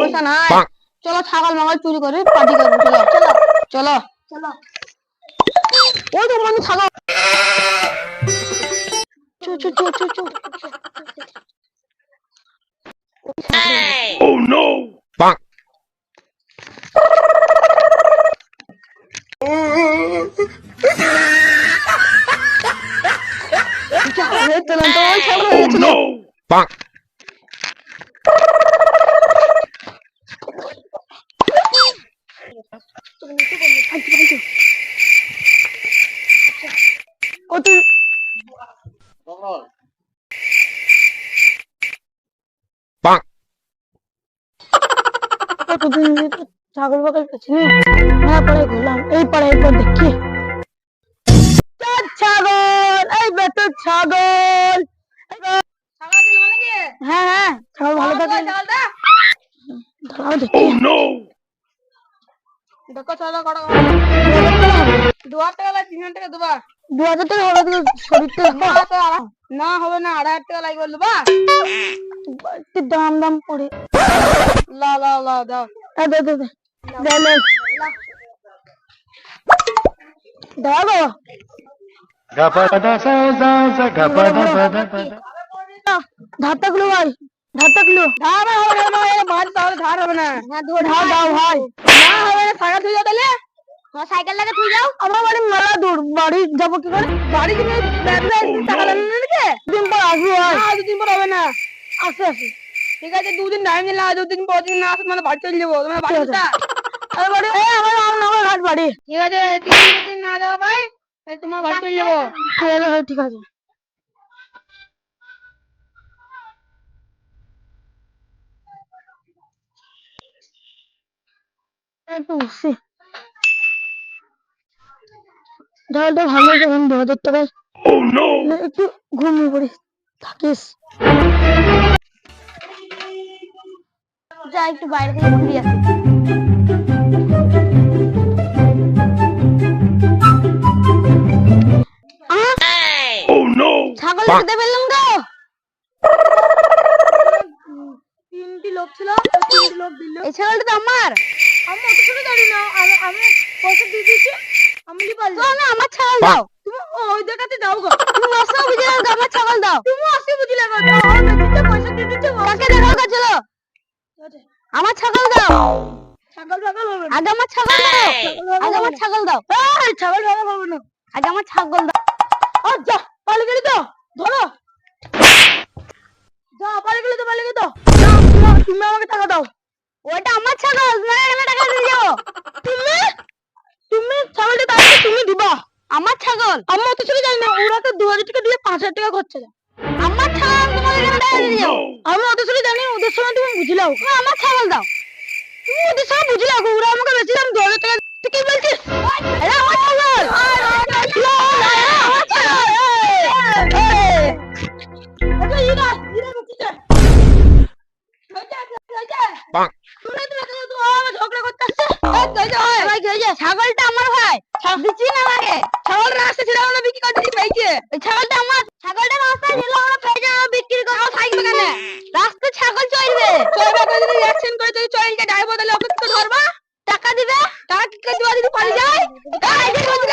পয়সা নাই চলো ছাগল মাগল চুরি করে পার্টি করব চলো চলো চলো চলো ওই তো মানে ছাগল চো চো চো চো চো no! Bonk. ছাগলের তুলন্ত ওই ছাগল Oh no! Bonk. ছাগল বাগল পেছনে মেলা পড়ে ঘুরলাম এই পাড়ে এরপর দেখি ছাগল এই বেতো ছাগল হ্যাঁ হ্যাঁ ছাগল ভালো থাকে Oh no! দেখো দু হাজার টাকা লাগবে তিন হাজার টাকা দেবা দু হাজার টাকা হবে তো শরীরটা। না হবে না আড়াই হাজার টাকা লাগবে দেবা একটু দাম দাম পড়ে লা লা লা দাও। দে দে দে। দে গো. ধারটা গুলো ভাই ধারটা গুলো ধার হবে না মাছ তাহলে ধার হবে না। ধার। দাও ভাই না হবে না সাইকেল তুই যাও তাহলে। তোমার সাইকেল লাগে তুই যাও। আমার বাড়ি মেলা দূর বাড়ি যাব কি করে? বাড়ি টাকা না নাকি? দিন পর আসব হবে না। আসে আসে ঠিক আছে দুদিন টাইম দিন না দুদিন পর দিন না আসে মানে বাড়ি চলে যাব। তোমার বাড়ি কোথায়? বাড়ি আমার আমার ঘাট বাড়ি। ঠিক আছে তিন দিন না ভাই তোমার বাড়ি চলে যাব। ঠিক আছে। বসি ঢালটা ভালো যখন দু হাজার টাকায় একটু ঘুমিয়ে পড়ি। থাকিস। যা একটু বাইরে থেকে ঘুরে আসি। Oh! ছাগল। দেখতে পেলাম তো তিনটি লোক ছিল লোক এই ছাগলটা তো আমার। আমি অত ছোট জানি না। আমি আমি পয়সা দিয়ে দিয়েছি আমি পারলাম? না আমার ছাগল দাও। তুমি ওই জায়গাতে দাও গো। তুমি আসো বুঝলে আমার ছাগল দাও। তুমি আসো বুঝলে গো দাও। আমি দিতে পয়সা দিয়ে দিচ্ছি কাকে দেখাও গো চলো আমার ছাগল দাও। ছাগল ছাগল হবে আগে আমার ছাগল দাও। আগে আমার ছাগল দাও। এই ছাগল ছাগল হবে না। আগে আমার ছাগল দাও। ও যা পালিয়ে গেলি তো। ধরো। যা পালিয়ে গেলি তো পালিয়ে গেলি তো। তুমি- তুমি আমাকে টাকা দাও। ওটা আমার ছাগল তোমার এখানে টাকা দিয়ে যাও তুমি তুমি ছাগলটা তাহলে তুমি দিবা আমার ছাগল আমি অত ছিল জানি না ওরা তো দু হাজার টাকা দিয়ে পাঁচ হাজার টাকা খরচা দেয় আমার ছাগল তোমার এখানে Oh যাও no! আমি ওদের সাথে জানি ওদের সময় তুমি বুঝলাও আমার ছাগল দাও তুমি ওদের সময় বুঝলাও ওরা আমাকে বেশি দাম দু হাজার টাকা তুই কি বলছিস আরে আমার ছাগল তো তো ছাগলটা দিচ্ছি না আমাকে ছাগল রাস্তা ছিল আমরা বিক্রি করতে দিই এই ছাগলটা আমার ছাগলটা রাস্তায় ছিল আমরা পেয়েছে আমরা বিক্রি করব থাকবে কেন রাস্তা ছাগল চলবে চলবে করে যদি অ্যাকশন করে তুই চলকে যাইবো তাহলে ওকে তো ধরবা টাকা দিবে টাকা কি করে দিবা যদি পালিয়ে যায় এই যে বলছি